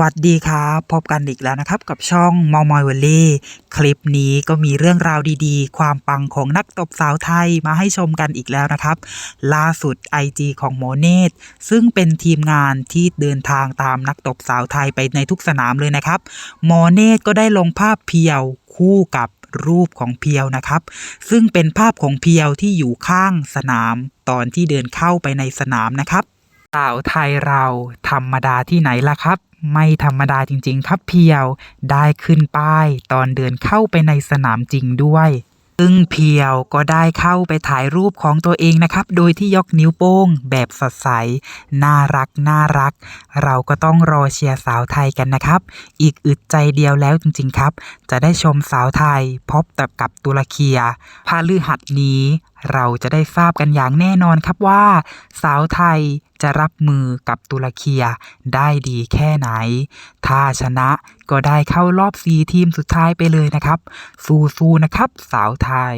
วัสดีครับพบกันอีกแล้วนะครับ กับช่องมอมอยเวลลี่คลิปนี้ก็มีเรื่องราวดีๆ ความปังของนักตบสาวไทยมาให้ชมกันอีกแล้วนะครับ ล่าสุด IG ของโมเนตซึ่งเป็นทีมงานที่เดินทางตามนักตบสาวไทยไปในทุกสนามเลยนะครับโมเนตก็ได้ลงภาพเพียวคู่กับรูปของเพียวนะครับ ซึ่งเป็นภาพของเพียวที่อยู่ข้างสนามตอนที่เดินเข้าไปในสนามนะครับสาวไทยเราธรรมดาที่ไหนล่ะครับ ไม่ธรรมดาจริง ๆ ครับเพียว ได้ขึ้นป้ายตอนเดินเข้าไปในสนามจริงด้วยซึ่งเพียวก็ได้เข้าไปถ่ายรูปของตัวเองนะครับ โดยที่ยกนิ้วโป้งแบบสดใส น่ารักน่ารัก เราก็ต้องรอเชียร์สาวไทยกันนะครับ อีกอึดใจเดียวแล้วจริง ๆ ครับ จะได้ชมสาวไทยพบกับตุรเคียพาลือหัดนี้ เราจะได้ทราบกันอย่างแน่นอนครับว่า สาวไทยจะรับมือกับตุรเคียได้ดีแค่ไหน ถ้าชนะก็ได้เข้ารอบ4ทีมสุดท้ายไปเลยนะครับ สู้ๆนะครับ สาวไทย